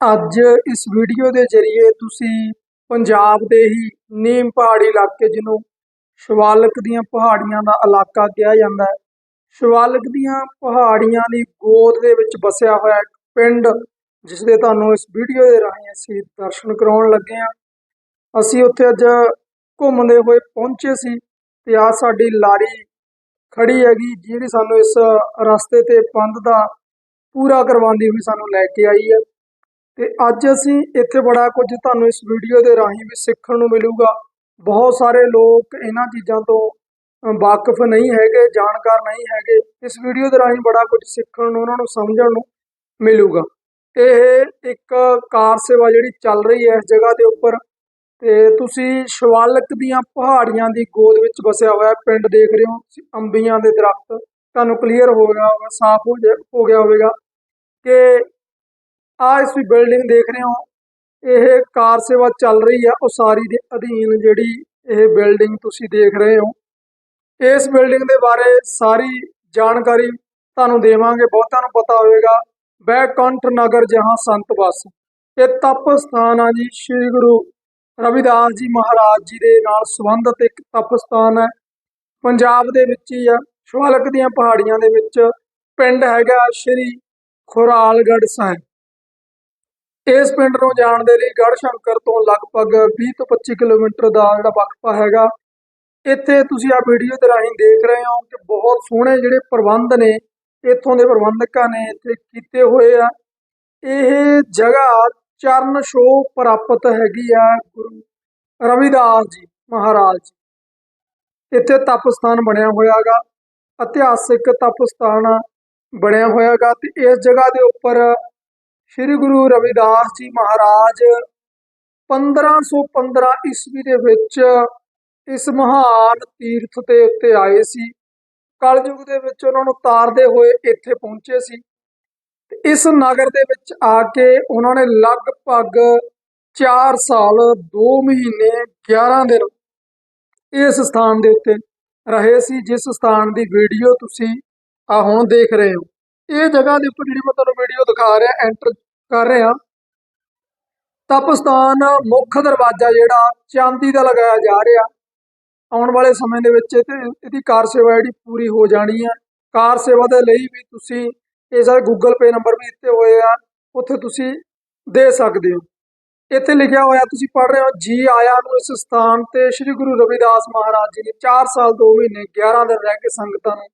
ਅੱਜ ਇਸ ਵੀਡੀਓ ਦੇ ਜ਼ਰੀਏ ਤੁਸੀਂ ਪੰਜਾਬ ਦੇ ਹੀ ਨੀਮ ਪਹਾੜੀ ਇਲਾਕੇ ਜਿਹਨੂੰ ਸ਼ਿਵਾਲਿਕ ਦੀਆਂ ਪਹਾੜੀਆਂ ਦਾ ਇਲਾਕਾ ਕਿਹਾ ਜਾਂਦਾ ਹੈ। ਸ਼ਿਵਾਲਿਕ ਦੀਆਂ ਪਹਾੜੀਆਂ ਦੀ ਗੋਦ ਦੇ ਵਿੱਚ ਵਸਿਆ ਹੋਇਆ ਇੱਕ ਪਿੰਡ ਜਿਸ ਦੇ ਤੁਹਾਨੂੰ ਇਸ ਵੀਡੀਓ ਦੇ ਰਾਹੀਂ ਅਸੀਂ ਦਰਸ਼ਨ ਕਰਾਉਣ ਲੱਗੇ ਹਾਂ। ਅਸੀਂ ਉੱਥੇ ਅੱਜ ਘੁੰਮਦੇ ਹੋਏ ਪਹੁੰਚੇ ਸੀ ਤੇ ਆ ਸਾਡੀ ਲਾਰੀ ਖੜੀ ਹੈਗੀ, ਜਿਹੜੀ ਸਾਨੂੰ ਇਸ ਰਸਤੇ ਤੇ ਪੰਧ ਦਾ ਪੂਰਾ ਕਰਵਾਉਂਦੀ ਹੋਈ ਸਾਨੂੰ ਲੈ ਕੇ ਆਈ ਹੈ। ਤੇ ਅੱਜ ਅਸੀਂ ਇੱਥੇ ਬੜਾ ਕੁਝ ਤੁਹਾਨੂੰ ਇਸ ਵੀਡੀਓ ਦੇ ਰਾਹੀਂ ਵੀ ਸਿੱਖਣ ਨੂੰ ਮਿਲੂਗਾ। ਬਹੁਤ ਸਾਰੇ ਲੋਕ ਇਹਨਾਂ ਚੀਜ਼ਾਂ ਤੋਂ ਅ, ਵਾਕਿਫ ਨਹੀਂ ਹੈਗੇ ਜਾਣਕਾਰ ਨਹੀਂ ਹੈਗੇ। ਇਸ ਵੀਡੀਓ ਦੇ ਰਾਹੀਂ ਬੜਾ ਕੁਝ ਸਿੱਖਣ ਨੂੰ ਉਹਨਾਂ ਨੂੰ ਸਮਝਣ ਨੂੰ ਮਿਲੂਗਾ। ਇਹ ਇੱਕ ਕਾਰ ਸੇਵਾ ਜਿਹੜੀ ਚੱਲ ਰਹੀ ਹੈ ਇਸ ਜਗ੍ਹਾ ਦੇ ਉੱਪਰ। ਤੇ ਤੁਸੀਂ ਸ਼ਵਾਲਕ ਦੀਆਂ ਪਹਾੜੀਆਂ ਦੀ ਗੋਦ ਵਿੱਚ ਵਸਿਆ ਹੋਇਆ ਪਿੰਡ ਦੇਖ ਰਹੇ ਹੋ। ਤੁਸੀਂ ਅੰਬੀਆਂ ਦੇ ਦਰਖਤ। ਤੁਹਾਨੂੰ ਕਲੀਅਰ ਹੋ ਗਿਆ ਹੋਗਾ ਸਾਫ਼ ਹੋ ਜਾ- ਹੋ ਗਿਆ ਹੋਵੇਗਾ ਕਿ ਆ ਇਸ ਬਿਲਡਿੰਗ ਦੇਖ ਰਹੇ ਹੋ। ਇਹ ਕਾਰ ਸੇਵਾ ਚੱਲ ਰਹੀ ਹੈ ਉਸਾਰੀ ਦੇ ਅਧੀਨ ਜਿਹੜੀ ਇਹ ਬਿਲਡਿੰਗ ਤੁਸੀਂ ਦੇਖ ਰਹੇ ਹੋ। ਇਸ ਬਿਲਡਿੰਗ ਦੇ ਬਾਰੇ ਸਾਰੀ ਜਾਣਕਾਰੀ ਤੁਹਾਨੂੰ ਦੇਵਾਂਗੇ, ਬਹੁਤਾਂ ਨੂੰ ਪਤਾ ਹੋਵੇਗਾ। ਬੈਕੰਠ ਨਗਰ ਜਹਾਂ ਸੰਤ ਬਸ ਇਹ ਤਪ ਸਥਾਨ ਆ ਜੀ, ਸ੍ਰੀ ਗੁਰੂ ਰਵਿਦਾਸ ਜੀ ਮਹਾਰਾਜ ਜੀ ਦੇ ਨਾਲ ਸੰਬੰਧਿਤ ਇੱਕ ਤਪ ਸਥਾਨ ਹੈ। ਪੰਜਾਬ ਦੇ ਵਿੱਚ ਹੀ ਆ, ਸ਼ਿਵਾਲਿਕ ਦੀਆਂ ਪਹਾੜੀਆਂ ਦੇ ਵਿੱਚ। ਪਿੰਡ ਹੈਗਾ ਸ੍ਰੀ ਖੁਰਾਲਗੜ੍ਹ ਸਾਹਿਬ। ਇਸ ਪਿੰਡ ਨੂੰ ਜਾਣ ਦੇ ਲਈ ਗੜ੍ਹ ਸ਼ੰਕਰ ਤੋਂ ਲਗਭਗ 20 ਤੋਂ 25 ਕਿਲੋਮੀਟਰ ਦਾ ਜਿਹੜਾ ਵਕਫਾ ਹੈਗਾ, ਇੱਥੇ ਤੁਸੀਂ ਆ ਵੀਡੀਓ ਦੇ ਰਾਹੀਂ ਦੇਖ ਰਹੇ ਹੋ ਕਿ ਬਹੁਤ ਸੋਹਣੇ ਜਿਹੜੇ ਪ੍ਰਬੰਧ ਨੇ, ਇੱਥੋਂ ਦੇ ਪ੍ਰਬੰਧਕਾਂ ਨੇ ਇੱਥੇ ਕੀਤੇ ਹੋਏ ਆ। ਇਹ ਜਗ੍ਹਾ ਚਰਨ ਸ਼ੋ ਪ੍ਰਾਪਤ ਹੈਗੀ ਆ ਗੁਰੂ ਰਵਿਦਾਸ ਜੀ ਮਹਾਰਾਜ ਇੱਥੇ ਤਪ ਸਥਾਨ ਬਣਿਆ ਹੋਇਆਗਾ, ਇਤਿਹਾਸਿਕ ਤਪ ਸਥਾਨ ਬਣਿਆ ਹੋਇਆਗਾ ਤੇ ਇਸ ਜਗ੍ਹਾ ਦੇ ਉੱਪਰ ਸ੍ਰੀ ਗੁਰੂ ਰਵਿਦਾਸ ਜੀ ਮਹਾਰਾਜ 1515 ਈਸਵੀ ਦੇ ਵਿੱਚ ਇਸ ਮਹਾਨ ਤੀਰਥ ਦੇ ਉੱਤੇ ਆਏ ਸੀ। ਕਲਯੁਗ ਦੇ ਵਿੱਚ ਉਹਨਾਂ ਨੂੰ ਤਾਰਦੇ ਹੋਏ ਇੱਥੇ ਪਹੁੰਚੇ ਸੀ। ਇਸ ਨਗਰ ਦੇ ਵਿੱਚ ਆ ਕੇ ਉਹਨਾਂ ਨੇ ਲਗਭਗ 4 ਸਾਲ 2 ਮਹੀਨੇ 11 ਦਿਨ ਇਸ ਸਥਾਨ ਦੇ ਉੱਤੇ ਰਹੇ ਸੀ, ਜਿਸ ਸਥਾਨ ਦੀ ਵੀਡੀਓ ਤੁਸੀਂ ਆ ਹੁਣ ਦੇਖ ਰਹੇ ਹੋ। ਇਹ ਜਗ੍ਹਾ ਦੇ ਉੱਪਰ ਜਿਹੜੀ ਮੈਂ ਤੁਹਾਨੂੰ ਵੀਡੀਓ ਦਿਖਾ ਰਿਹਾ ਐਂਟਰ ਕਰ ਰਿਹਾ। ਤਪ ਸਥਾਨ ਮੁੱਖ ਦਰਵਾਜ਼ਾ ਜਿਹੜਾ, ਚਾਂਦੀ ਦਾ ਲਗਾਇਆ ਜਾ ਰਿਹਾ। ਆਉਣ ਵਾਲੇ ਸਮੇਂ ਦੇ ਵਿੱਚ ਤੇ ਇਹਦੀ ਕਾਰ ਸੇਵਾ ਜਿਹੜੀ ਪੂਰੀ ਹੋ ਜਾਣੀ ਹੈ ਕਾਰ ਸੇਵਾ ਦੇ ਲਈ ਵੀ ਤੁਸੀਂ ਇਹ ਸਾਰੇ ਗੂਗਲ ਪੇ ਨੰਬਰ ਵੀ ਦਿੱਤੇ ਹੋਏ ਆ, ਉੱਥੇ ਤੁਸੀਂ ਦੇ ਸਕਦੇ ਹੋ। ਇੱਥੇ ਲਿਖਿਆ ਹੋਇਆ, ਤੁਸੀਂ ਪੜ੍ਹ ਰਹੇ ਹੋ, ਜੀ ਆਇਆ ਨੂੰ ਇਸ ਸਥਾਨ ਤੇ ਸ੍ਰੀ ਗੁਰੂ ਰਵਿਦਾਸ ਮਹਾਰਾਜ ਜੀ ਨੇ 4 ਸਾਲ 2 ਮਹੀਨੇ 11 ਦਿਨ ਰਹਿ ਕੇ ਸੰਗਤਾਂ ਨੂੰ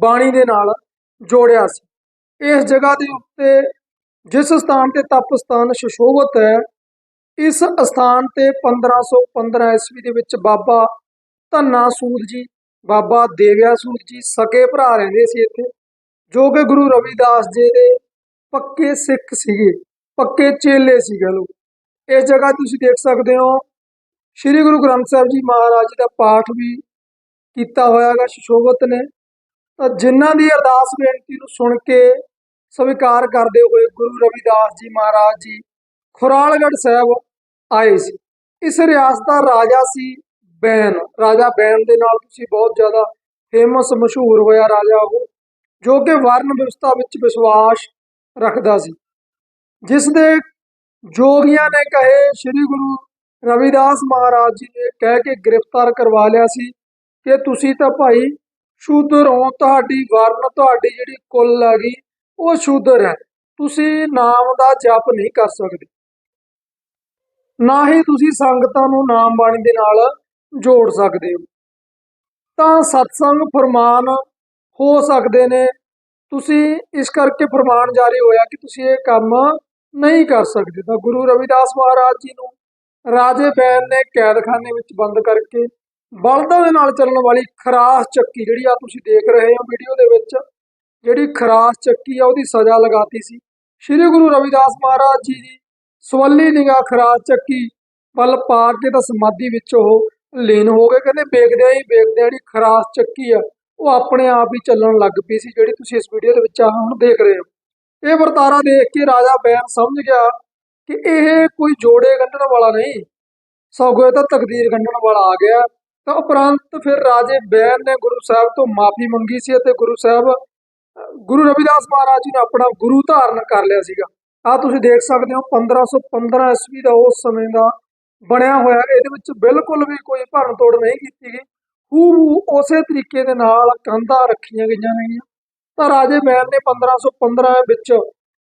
ਬਾਣੀ ਦੇ ਨਾਲ ਜੋੜਿਆ ਸੀ। ਇਸ ਜਗ੍ਹਾ ਦੇ ਉੱਤੇ, ਜਿਸ ਸਥਾਨ ਤੇ ਤਪ ਸਥਾਨ ਸੁਸ਼ੋਭਿਤ ਹੈ, ਇਸ ਸਥਾਨ ਤੇ 1515 ਈਸਵੀ ਦੇ ਵਿੱਚ ਬਾਬਾ ਧੰਨਾ ਸੂਦ ਜੀ, ਬਾਬਾ ਦੇਵਿਆ ਸੂਦ ਜੀ ਸਕੇ ਭਰਾ ਰਹਿੰਦੇ ਸੀ ਇੱਥੇ, ਜੋ ਕਿ ਗੁਰੂ ਰਵਿਦਾਸ ਜੀ ਦੇ ਪੱਕੇ ਸਿੱਖ ਸੀਗੇ, ਪੱਕੇ ਚੇਲੇ ਸੀਗੇ ਲੋਕ। ਇਸ ਜਗ੍ਹਾ ਤੁਸੀਂ ਦੇਖ ਸਕਦੇ ਹੋ, ਸ੍ਰੀ ਗੁਰੂ ਗ੍ਰੰਥ ਸਾਹਿਬ ਜੀ ਮਹਾਰਾਜ ਜੀ ਦਾ ਪਾਠ ਵੀ ਕੀਤਾ ਹੋਇਆਗਾ, ਸੁਸ਼ੋਭਿਤ ਨੇ। ਤਾਂ ਜਿਨ੍ਹਾਂ ਦੀ ਅਰਦਾਸ ਬੇਨਤੀ ਨੂੰ ਸੁਣ ਕੇ ਸਵੀਕਾਰ ਕਰਦੇ ਹੋਏ ਗੁਰੂ ਰਵਿਦਾਸ ਜੀ ਮਹਾਰਾਜ ਜੀ ਖੁਰਾਲਗੜ੍ਹ ਸਾਹਿਬ ਆਏ ਸੀ। ਇਸ ਰਿਆਸਤ ਦਾ ਰਾਜਾ ਸੀ ਬੈਨ। ਰਾਜਾ ਬੈਨ ਦੇ ਨਾਲ ਤੁਸੀਂ ਬਹੁਤ ਜ਼ਿਆਦਾ ਫੇਮਸ ਮਸ਼ਹੂਰ ਹੋਇਆ ਰਾਜਾ ਉਹ, ਜੋ ਕਿ ਵਰਨ ਵਿਵਸਥਾ ਵਿੱਚ ਵਿਸ਼ਵਾਸ ਰੱਖਦਾ ਸੀ। ਜਿਸ ਦੇ ਜੋਗੀਆਂ ਨੇ ਕਹੇ, ਸ੍ਰੀ ਗੁਰੂ ਰਵਿਦਾਸ ਮਹਾਰਾਜ ਜੀ ਨੇ ਕਹਿ ਕੇ ਗ੍ਰਿਫਤਾਰ ਕਰਵਾ ਲਿਆ ਸੀ ਕਿ ਤੁਸੀਂ ਤਾਂ ਭਾਈ ਸ਼ੂਦਰ ਹੋ, ਤੁਹਾਡੀ ਵਰਨ ਤੁਹਾਡੀ ਜਿਹੜੀ ਕੁੱਲ ਹੈਗੀ, ਉਹ ਸ਼ੁੱਧ ਹੈ। ਤੁਸੀਂ ਨਾਮ ਦਾ ਜਪ ਨਹੀਂ ਕਰ ਸਕਦੇ। ਨਾ ਹੀ ਤੁਸੀਂ ਸੰਗਤਾਂ ਨੂੰ ਨਾਮ ਬਾਣੀ ਦੇ ਨਾਲ ਜੋੜ ਸਕਦੇ ਹੋ। ਤਾਂ ਸਤਸੰਗ ਫਰਮਾਨ ਹੋ ਸਕਦੇ ਨੇ। ਤੁਸੀਂ ਇਸ ਕਰਕੇ ਫਰਮਾਨ ਜਾਰੀ ਹੋਇਆ ਕਿ ਤੁਸੀਂ ਇਹ ਕੰਮ ਨਹੀਂ ਕਰ ਸਕਦੇ। ਤਾਂ ਗੁਰੂ ਰਵਿਦਾਸ ਮਹਾਰਾਜ ਜੀ ਨੂੰ ਰਾਜੇ ਬੈਨ ਨੇ ਕੈਦਖਾਨੇ ਵਿੱਚ ਬੰਦ ਕਰਕੇ ਬਲਦਾਂ ਦੇ ਨਾਲ ਚੱਲਣ ਵਾਲੀ ਖਰਾਸ ਚੱਕੀ ਜਿਹੜੀ ਆ ਤੁਸੀਂ ਦੇਖ ਰਹੇ ਹੋ ਵੀਡੀਓ ਦੇ ਵਿੱਚ, ਜਿਹੜੀ ਖਰਾਸ ਚੱਕੀ ਆ ਉਹਦੀ ਸਜ਼ਾ ਲਗਾਤੀ ਸੀ। ਸ੍ਰੀ ਗੁਰੂ ਰਵਿਦਾਸ ਮਹਾਰਾਜ ਜੀ ਦੀ ਸਵੱਲੀ ਨਿਗਾਹ ਖਰਾਸ ਚੱਕੀ ਵੱਲ ਪਾ ਕੇ ਤਾਂ ਸਮਾਧੀ ਵਿੱਚ ਉਹ ਲੀਨ ਹੋ ਗਏ। ਕਹਿੰਦੇ ਵੇਖਦਿਆਂ ਹੀ ਵੇਖਦਿਆਂ ਜਿਹੜੀ ਖਰਾਸ ਚੱਕੀ ਆ, ਉਹ ਆਪਣੇ ਆਪ ਹੀ ਚੱਲਣ ਲੱਗ ਪਈ ਸੀ ਜਿਹੜੀ ਤੁਸੀਂ ਇਸ ਵੀਡੀਓ ਦੇ ਵਿੱਚ ਆ ਹੁਣ ਦੇਖ ਰਹੇ ਹੋ। ਇਹ ਵਰਤਾਰਾ ਦੇਖ ਕੇ ਰਾਜਾ ਬੈਨ ਸਮਝ ਗਿਆ ਕਿ ਇਹ ਕੋਈ ਜੋੜੇ ਗੰਢਣ ਵਾਲਾ ਨਹੀਂ। ਸਗੋਂ ਇਹ ਤਾਂ ਤਕਦੀਰ ਗੰਢਣ ਵਾਲਾ ਆ ਗਿਆ। ਤਾਂ ਉਪਰੰਤ ਫਿਰ ਰਾਜੇ ਬੈਨ ਨੇ ਗੁਰੂ ਸਾਹਿਬ ਤੋਂ ਮਾਫੀ ਮੰਗੀ ਸੀ ਅਤੇ ਗੁਰੂ ਸਾਹਿਬ, ਗੁਰੂ ਰਵਿਦਾਸ ਮਹਾਰਾਜ ਜੀ ਨੇ ਆਪਣਾ ਗੁਰੂ ਧਾਰਨ ਕਰ ਲਿਆ ਸੀਗਾ। ਆ ਤੁਸੀਂ ਦੇਖ ਸਕਦੇ ਹੋ 1515 ਈਸਵੀ ਦਾ ਉਸ ਸਮੇਂ ਦਾ ਬਣਿਆ ਹੋਇਆ, ਇਹਦੇ ਵਿੱਚ ਬਿਲਕੁਲ ਵੀ ਕੋਈ ਭੰਨ ਤੋੜ ਨਹੀਂ ਕੀਤੀ ਗਈ। ਹੂ ਉਸੇ ਤਰੀਕੇ ਦੇ ਨਾਲ ਕੰਧਾਂ ਰੱਖੀਆਂ ਗਈਆਂ ਨੇਗੀਆਂ ਤਾਂ ਰਾਜੇ ਬੈਨ ਨੇ 1515 ਵਿੱਚ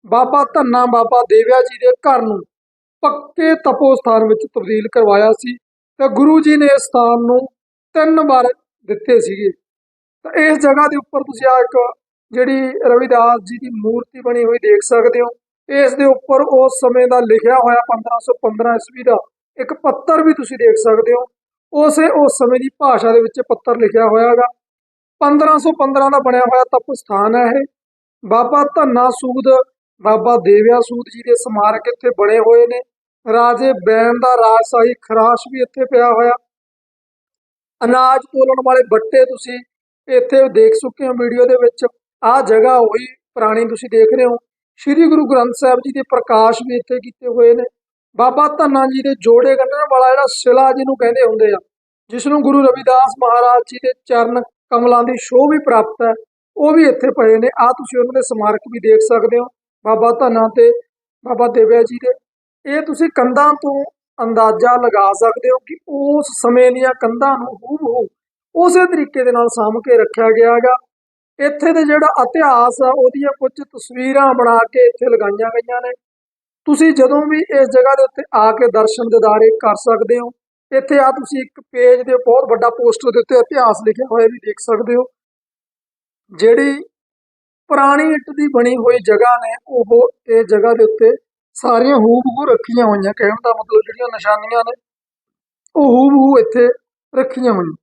ਬਾਬਾ ਧੰਨਾ ਬਾਬਾ ਦੇਵਿਆ ਜੀ ਦੇ ਘਰ ਨੂੰ ਪੱਕੇ ਤਪੋ ਸਥਾਨ ਵਿੱਚ ਤਬਦੀਲ ਕਰਵਾਇਆ ਸੀ। ਤਾਂ ਗੁਰੂ ਜੀ ਨੇ ਇਸ ਸਥਾਨ ਨੂੰ ਤਿੰਨ ਵਾਰ ਦਿੱਤੇ ਸੀਗੇ। ਤਾਂ ਇਸ ਜਗ੍ਹਾ ਦੇ ਉੱਪਰ ਤੁਸੀਂ ਆ ਇੱਕ ਜਿਹੜੀ ਰਵਿਦਾਸ ਜੀ ਦੀ ਮੂਰਤੀ ਬਣੀ ਹੋਈ ਦੇਖ ਸਕਦੇ ਹੋ। ਇਸ ਦੇ ਉੱਪਰ ਉਸ ਸਮੇਂ ਦਾ ਲਿਖਿਆ ਹੋਇਆ 1515 ਈਸਵੀ ਦਾ ਇੱਕ ਪੱਤਰ ਵੀ ਤੁਸੀਂ ਦੇਖ ਸਕਦੇ ਹੋ। ਉਸੇ ਉਸ ਸਮੇਂ ਦੀ ਭਾਸ਼ਾ ਦੇ ਵਿੱਚ ਪੱਤਰ ਲਿਖਿਆ ਹੋਇਆ ਹੈਗਾ। 1515 ਦਾ ਬਣਿਆ ਹੋਇਆ ਤਪ ਸਥਾਨ ਹੈ ਇਹ। ਬਾਬਾ ਧੰਨਾ ਸੂਦ, ਬਾਬਾ ਦੇਵਿਆ ਸੂਦ ਜੀ ਦੇ ਸਮਾਰਕ ਇੱਥੇ ਬਣੇ ਹੋਏ ਨੇ। ਰਾਜੇ ਬੈਨ ਦਾ ਰਾਜਸ਼ਾਹੀ ਖਰਾਸ਼ ਵੀ ਇੱਥੇ ਪਿਆ ਹੋਇਆ। ਅਨਾਜ ਤੋਲਣ ਵਾਲੇ ਬੱਟੇ ਤੁਸੀਂ ਇੱਥੇ ਦੇਖ ਚੁੱਕੇ ਹੋ ਵੀਡੀਓ ਦੇ ਵਿੱਚ। ਆਹ ਜਗ੍ਹਾ ਉਹੀ ਪੁਰਾਣੀ ਤੁਸੀਂ ਦੇਖ ਰਹੇ ਹੋ। ਸ੍ਰੀ ਗੁਰੂ ਗ੍ਰੰਥ ਸਾਹਿਬ ਜੀ ਦੇ ਪ੍ਰਕਾਸ਼ ਵੀ ਇੱਥੇ ਕੀਤੇ ਹੋਏ ਨੇ। ਬਾਬਾ ਧੰਨਾ ਜੀ ਦੇ ਜੋੜੇ ਕੱਢਣ ਵਾਲਾ ਜਿਹੜਾ ਸਿਲਾ ਜਿਹਨੂੰ ਕਹਿੰਦੇ ਹੁੰਦੇ ਆ ਜਿਸ ਨੂੰ ਗੁਰੂ ਰਵਿਦਾਸ ਮਹਾਰਾਜ ਜੀ ਦੇ ਚਰਨ ਕਮਲਾਂ ਦੀ ਸ਼ੋਅ ਵੀ ਪ੍ਰਾਪਤ ਹੈ, ਉਹ ਵੀ ਇੱਥੇ ਪਏ ਨੇ। ਆ ਤੁਸੀਂ ਉਹਨਾਂ ਦੇ ਸਮਾਰਕ ਵੀ ਦੇਖ ਸਕਦੇ ਹੋ। ਬਾਬਾ ਧੰਨਾ ਤੇ ਬਾਬਾ ਦੇਵਿਆ ਜੀ ਦੇ ਇਹ ਤੁਸੀਂ ਕੰਧਾਂ ਤੋਂ ਅੰਦਾਜ਼ਾ ਲਗਾ ਸਕਦੇ ਹੋ ਕਿ ਉਸ ਸਮੇਂ ਦੀਆਂ ਕੰਧਾਂ ਨੂੰ ਹੂਬਹੂ ਉਸੇ ਤਰੀਕੇ ਦੇ ਨਾਲ ਸਾਂਭ ਕੇ ਰੱਖਿਆ ਗਿਆ ਹੈਗਾ। ਇੱਥੇ ਦੇ ਜਿਹੜਾ ਇਤਿਹਾਸ ਆ, ਉਹਦੀਆਂ ਕੁਝ ਤਸਵੀਰਾਂ ਬਣਾ ਕੇ ਇੱਥੇ ਲਗਾਈਆਂ ਗਈਆਂ ਨੇ। ਤੁਸੀਂ ਜਦੋਂ ਵੀ ਇਸ ਜਗ੍ਹਾ ਦੇ ਉੱਤੇ ਆ ਕੇ ਦਰਸ਼ਨ ਦਿਦਾਰੇ ਕਰ ਸਕਦੇ ਹੋ। ਇੱਥੇ ਆ ਤੁਸੀਂ ਇੱਕ ਪੇਜ ਦੇ ਬਹੁਤ ਵੱਡਾ ਪੋਸਟਰ ਦੇ ਉੱਤੇ ਇਤਿਹਾਸ ਲਿਖਿਆ ਹੋਇਆ ਵੀ ਦੇਖ ਸਕਦੇ ਹੋ। ਜਿਹੜੀ ਪੁਰਾਣੀ ਇੱਟ ਦੀ ਬਣੀ ਹੋਈ ਜਗ੍ਹਾ ਨੇ, ਉਹ ਇਹ ਜਗ੍ਹਾ ਦੇ ਉੱਤੇ ਸਾਰੀਆਂ ਹੂਬਹੂ ਰੱਖੀਆਂ ਹੋਈਆਂ, ਕਹਿਣ ਦਾ ਮਤਲਬ ਜਿਹੜੀਆਂ ਨਿਸ਼ਾਨੀਆਂ ਨੇ, ਉਹ ਹੂਬਹੂ ਇੱਥੇ ਰੱਖੀਆਂ ਹੋਈਆਂ।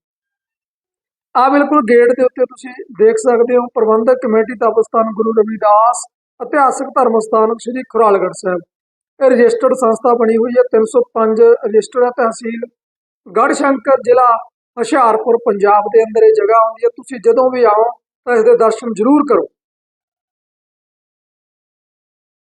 ਆ ਬਿਲਕੁਲ ਗੇਟ ਦੇ ਉੱਤੇ ਤੁਸੀਂ ਦੇਖ ਸਕਦੇ ਹੋ, ਪ੍ਰਬੰਧਕ ਕਮੇਟੀ ਤਪਸਥਾਨ ਗੁਰੂ ਰਵਿਦਾਸ, ਇਤਿਹਾਸਕ ਧਰਮ ਸਥਾਨ ਸ੍ਰੀ ਖੁਰਾਲਗੜ੍ਹ ਸਾਹਿਬ। ਇਹ ਰਜਿਸਟਰਡ ਸੰਸਥਾ ਬਣੀ ਹੋਈ ਹੈ 305 ਰਜਿਸਟਰਡ ਹੈ ਤਹਿਸੀਲ ਗੜ੍ਹਸ਼ੰਕਰ, ਜ਼ਿਲ੍ਹਾ ਹੁਸ਼ਿਆਰਪੁਰ, ਪੰਜਾਬ ਦੇ ਅੰਦਰ ਇਹ ਜਗ੍ਹਾ ਆਉਂਦੀ ਹੈ। ਤੁਸੀਂ ਜਦੋਂ ਵੀ ਆਓ ਤਾਂ ਇਸ ਦੇ ਦਰਸ਼ਨ ਜ਼ਰੂਰ ਕਰੋ।